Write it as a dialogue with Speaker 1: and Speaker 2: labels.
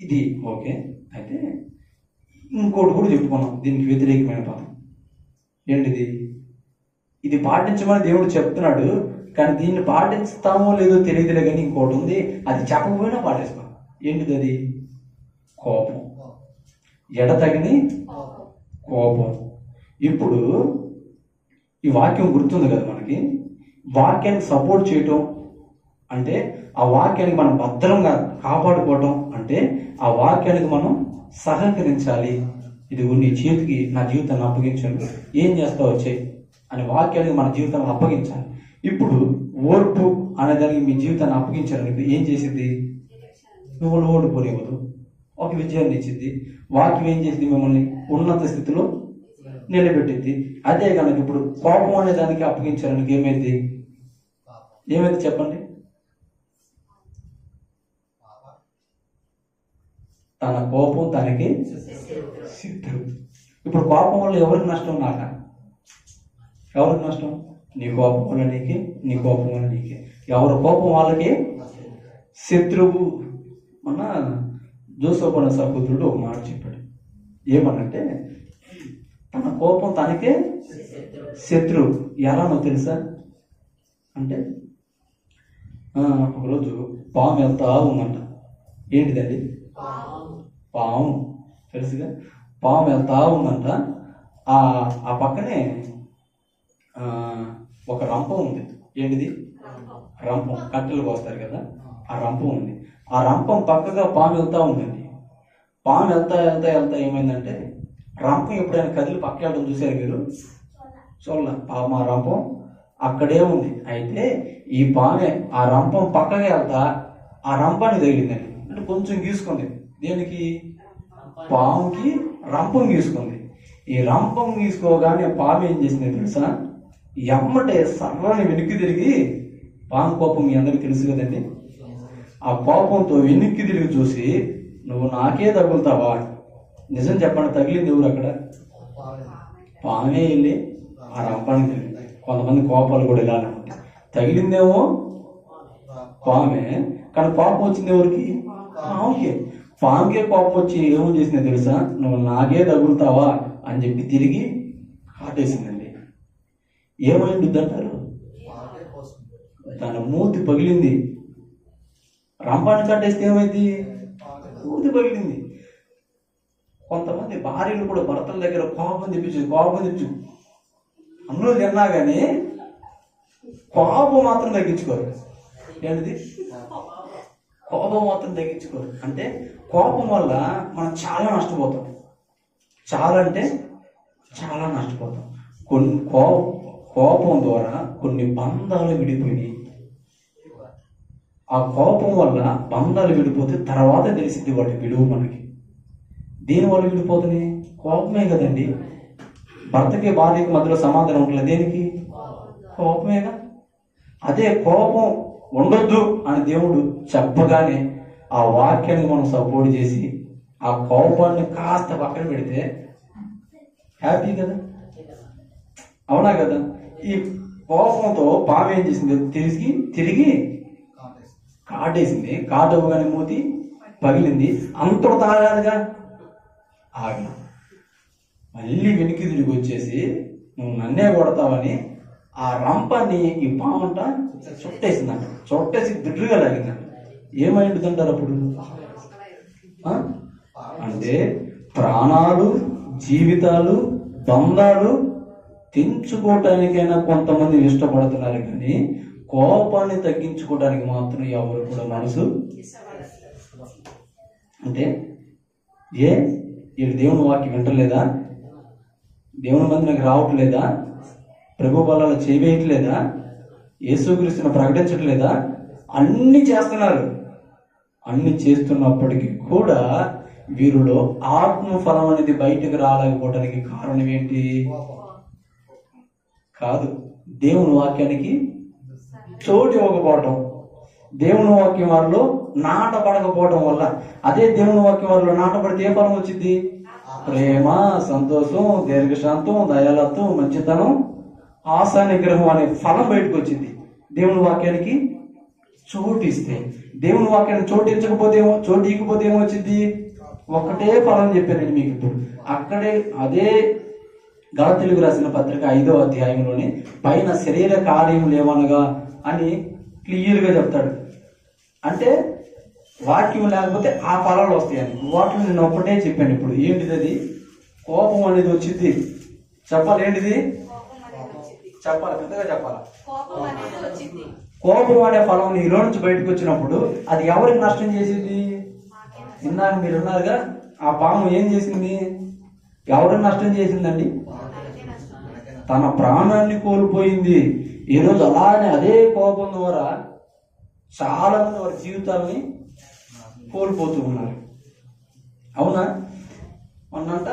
Speaker 1: ఇది ఓకే. అయితే ఇంకోటి కూడా చెప్పుకున్నాం. దీనికి వ్యతిరేకమైన పదం. ఏంటిది? ఇది పాటించమని దేవుడు చెప్తున్నాడు కానీ దీన్ని పాటిస్తామో లేదో తెలియదులే కానీ ఇంకోటి ఉంది. అది చెప్పకపోయినా పాటిస్తాం. ఏంటిది అది? కోపం. ఎడతగిని కోపం. ఇప్పుడు ఈ వాక్యం గుర్తుంది కదా మనకి. వాక్యాన్ని సపోర్ట్ చేయటం అంటే ఆ వాక్యానికి మనం భద్రంగా కాపాడుకోవటం అంటే ఆ వాక్యానికి మనం సహకరించాలి. ఇది నీ చేతికి నా జీవితాన్ని అప్పగించాను ఏం చేస్తావు వచ్చాయి అనే వాక్యానికి మన జీవితాన్ని అప్పగించాలి. ఇప్పుడు ఓర్పు అనే దానికి మీ జీవితాన్ని అప్పగించాలని ఏం చేసింది మిమ్మల్ని ఓడిపోనివ్వదు ఒక విజయాన్ని ఇచ్చింది వాక్యం ఏం చేసింది మిమ్మల్ని? ఉన్నత స్థితిలో నిలబెట్టింది అదే కనుక ఇప్పుడు కోపం అనే దానికి అప్పగించాలని ఏమైంది? ఏమైంది చెప్పండి? తన కోపం తనకి సిద్ధం. ఇప్పుడు కోపం వల్ల ఎవరికి నష్టం నాక ఎవరికి నష్టం? నీ కోపం వల్ల నీకే నీ కోపం వల్ల నీకే. ఎవరి కోపం వాళ్ళకి? శత్రువు. మన జోసోపన సహోదరుడు ఒక మాట చెప్పాడు. ఏమనంటే తన కోపం తనకే శత్రువు. ఎలానో తెలుసా? అంటే ఒకరోజు పాము వెళ్తా ఉందంట ఏంటిదండి? పాము. తెలుసుగా పాము వెళ్తా ఉందంట ఆ ఆ పక్కనే ఒక రంపం ఉంది. ఏంటిది? రంపం. కట్టెలు కోస్తారు కదా. ఆ రంపం ఉంది. ఆ రంపం పక్కగా పాము వెళ్తా ఉందండి. పాము వెళ్తా వెళ్తా వెళ్తా ఏమైందంటే రంపం ఎప్పుడైనా కదిలి పక్క వెళ్ళడం చూసారు మీరు? చూడాల. పాము ఆ రంపం అక్కడే ఉంది. అయితే ఈ పామె ఆ రంపం పక్కగా వెళ్తా ఆ రంపాన్ని తగిలిందండి. అంటే కొంచెం గీసుకుంది దేనికి? పాముకి రంపం గీసుకుంది ఈ రంపం గీసుకోగానే పాము ఏం చేసింది తెలుసా? ఎమ్మటే సర్వాన్ని వెనక్కి తిరిగి పాము కోపం మీ అందరికీ తెలుసు కదండి. ఆ కోపంతో వెనక్కి తిరిగి చూసి నువ్వు నాకే తగులుతావా? నిజం చెప్పండి తగిలింది ఎవరు అక్కడ? పామే వెళ్ళి ఆ రంపానికి తగిలింది కొంతమంది కోపాలు కూడా ఇలా ఉంటాయి తగిలిందేమో పామే కానీ కోపం వచ్చింది ఎవరికి? పాముకే పాముకే కోపం వచ్చి ఏమో చేసిందో తెలుసా? నువ్వు నాకే తగులుతావా అని చెప్పి తిరిగి కాటేసిందండి ఏమైంది అంటారు తన మూతి పగిలింది. రంపాన్ని కట్టేస్తే ఏమైంది? మూతి పగిలింది. కొంతమంది భార్యలు కూడా భర్తల దగ్గర కోపం తెప్పించు కోపం తెప్పించు. అన్నులు తిన్నా కానీ కోపం మాత్రం తగ్గించుకోరు. ఏంటిది? కోపం మాత్రం తగ్గించుకోరు. అంటే కోపం వల్ల మనం చాలా నష్టపోతాం. చాలా అంటే చాలా నష్టపోతాం. కొన్ని కో కోపం ద్వారా కొన్ని బంధాలు విడిపోయినాయి. ఆ కోపం వల్ల బంధాలు విడిపోతే తర్వాత తెలిసింది వాటి విలువ మనకి. దేని వల్ల విడిపోతుంది కోపమే కదండి. భర్తకి భార్యకి మధ్యలో సమాధానం ఉంటుంది దేనికి? కోపమేగా అదే కోపం ఉండొద్దు అని దేవుడు చెప్పగానే ఆ వాక్యాన్ని మనం సపోర్ట్ చేసి ఆ కోపాన్ని కాస్త పక్కన పెడితే హ్యాపీ కదా? అవునా కదా? ఈ కోపంతో పాము ఏం చేసింది తిరిగి తిరిగి కాటేసింది. కాటవగానే మూతి పగిలింది. అంతలో తాగాలిగా ఆగిన. మళ్ళీ వెనక్కి తిరిగి వచ్చేసి నువ్వు నన్నే కొడతావని ఆ రంపాన్ని ఈ పామంట చుట్టేసిందంట. చుట్టేసి దిడ్రుగా లాగిందంట. ఏమైందంటారు అప్పుడు? అంటే ప్రాణాలు జీవితాలు బంధాలు తెంచుకోవటానికైనా కొంతమంది ఇష్టపడుతున్నారు కానీ కోపాన్ని తగ్గించుకోవడానికి మాత్రం ఎవరు కూడా మనసు అంటే ఏ? వీళ్ళు దేవుని వాక్యం వింటలేదా? దేవుని మందికి రావట్లేదా? ప్రభు బలాలు చేయవేయట్లేదా? యేసుక్రీస్తుని ప్రకటించట్లేదా? అన్ని చేస్తున్నారు. అన్ని చేస్తున్నప్పటికీ కూడా వీరిలో ఆత్మఫలం అనేది బయటకు రాలేకపోవడానికి కారణం ఏంటి? కాదు. దేవుని వాక్యానికి చోటు ఇవ్వకపోవటం. దేవుని వాక్యం వారిలో నాటపడకపోవటం వల్ల. అదే దేవుని వాక్యం వారిలో నాటపడితే ఏ ఫలం వచ్చింది? ప్రేమ సంతోషం దీర్ఘశాంతం దయాలత్వం మంచితనం. ఆశా నిగ్రహం అనే ఫలం బయటకు వచ్చింది. దేవుని వాక్యానికి చోటు ఇస్తే దేవుని వాక్యాన్ని చోటు ఏమో చోటు ఇకపోతే ఏమొచ్చింది ఒకటే ఫలం చెప్పాను నేను మీకు ఇప్పుడు. అక్కడే అదే గలతెలుగు రాసిన పత్రిక ఐదో అధ్యాయంలోని పైన శరీర కార్యం లేవనగా అని క్లియర్గా చెప్తాడు. అంటే వాక్యం లేకపోతే ఆ ఫలాలు వస్తాయని. వాటిని నేను ఒక్కటే చెప్పాను ఇప్పుడు. ఏంటిది అది? కోపం అనేది వచ్చింది. చెప్పాలి ఏంటిది? చెప్పాలి? పెద్దగా చెప్పాలి?
Speaker 2: కోపం
Speaker 1: అనే ఫలం నీలో నుంచి బయటకు వచ్చినప్పుడు అది ఎవరికి నష్టం చేసింది? ఇందాక మీరు ఉన్నారుగా ఆ పాము ఏం చేసింది? ఎవరికి నష్టం చేసిందండి? తన ప్రాణాన్ని కోల్పోయింది. ఈరోజు అలానే అదే కోపం ద్వారా చాలా మంది వారి జీవితాలని కోల్పోతూ ఉన్నారు. అవునా? మొన్నంట